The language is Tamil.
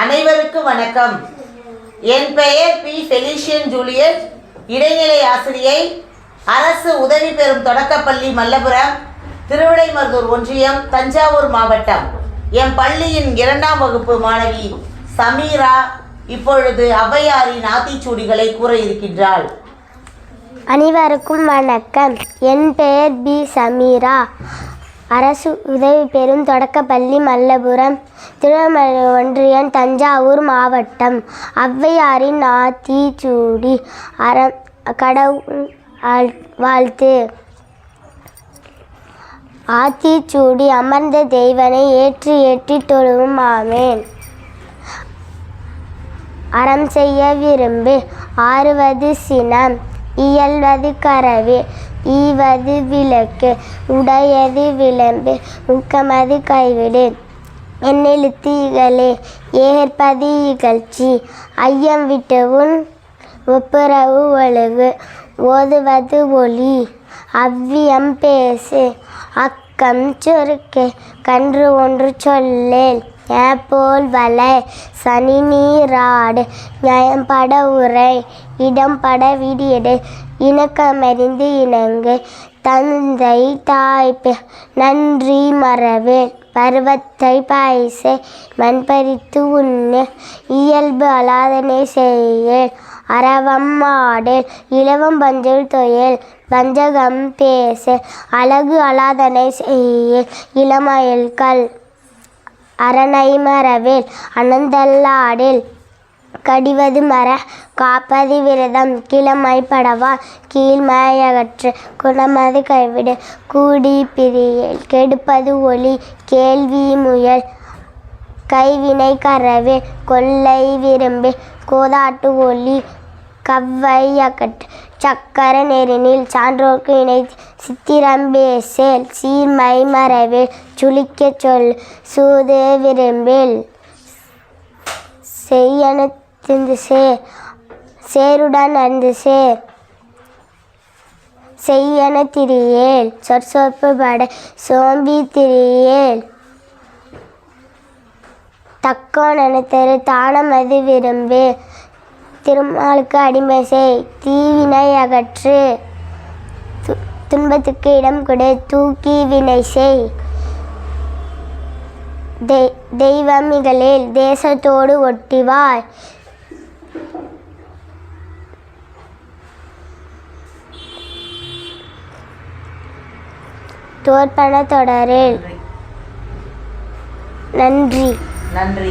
அனைவருக்கும் வணக்கம். என் பெயர் பி. ஃபெலிஷியன் ஜூலியட் இடைநிலை ஆசிரியை அரசு உதவி பெறும் தொடக்கப்பள்ளி மல்லபுரம் திருவிடைமருதூர் ஒன்றியம் தஞ்சாவூர் மாவட்டம். என் பள்ளியின் இரண்டாம் வகுப்பு மாணவி சமீரா இப்பொழுது ஔவையாரின் ஆத்திச்சூடிகளை கூற இருக்கின்றாள். அனைவருக்கும் வணக்கம். என் பெயர் பி. சமீரா. அரசு உதவி பெறும் தொடக்கப்பள்ளி மல்லபுரம் திருவண்ணாமலை ஒன்றியம் தஞ்சாவூர் மாவட்டம். ஔவையாரின் ஆத்திச்சூடி அறம் கடவுள் வாழ்த்து. ஆத்திச்சூடி அமர்ந்த தெய்வனை ஏற்றி ஏற்றி தொழுவும் ஆமேன். அறம் செய்ய விரும்பு ஆறுவது சினம் இயல்வது கரவே ஈவது விளக்கு உடையது விளம்பு முக்கமது கைவிடு. என்னெழுத்து ஏற்பது இகழ்ச்சி ஐயம் விட்டு ஒப்புரவு ஒழுகு ஓதுவது ஒளி அவ்வியம் பேசு அக்கம் சொருக்கே கன்று ஒன்று சொல்லேல். ஏப்போல் வலை சனி நீராடு. நயம்பட உரை இடம்பட விடியடு. இணக்கமறிந்து இணங்கு தந்தை தாய்ப்பு நன்றி மறவேல் பருவத்தை பாய்சை மண்பறித்து உண்ணு இயல்பு அலாதனை செய்ய அரவம் ஆடு இலவம் பஞ்சல் தொயல் வஞ்சகம் பேச அழகு அலாதனை செய்யேல் இளமயல்கள் அரணை மரவேல் அனந்தல்லாடில் கடிவது மர காப்பது விரதம் கிழமை படவா கீழ்மையகற்று குணமது கைவிடு கூடி பிரியல் கெடுப்பது ஒளி கேள்வி முயல் கைவினை கரவே கொள்ளை விரும்பி கோதாட்டு ஒளி கவ்வை அகற்று சக்கர நெறினில் சான்றோர்க்கு இணை சித்திரம்பேசேல் சீர்மை மறைவில் சுளிக்க சொல் சூது விரும்பில் செய்யணு சே சேருடன் அந்து சேர் செய்யன திரியேல் சொற்சொப்பு பட சோம்பி திரியேல். தக்கோனென தெரு தானம் அது விரும்பு திருமாலுக்கு அடிமை செய் தீவினை அகற்று. துன்பத்துக்கு இடம் கொடு தூக்கி வினை செய். தெய்வம் இகழேல் தேசத்தோடு ஒட்டிவாய். தோற்பன தொடரில். நன்றி. நன்றி.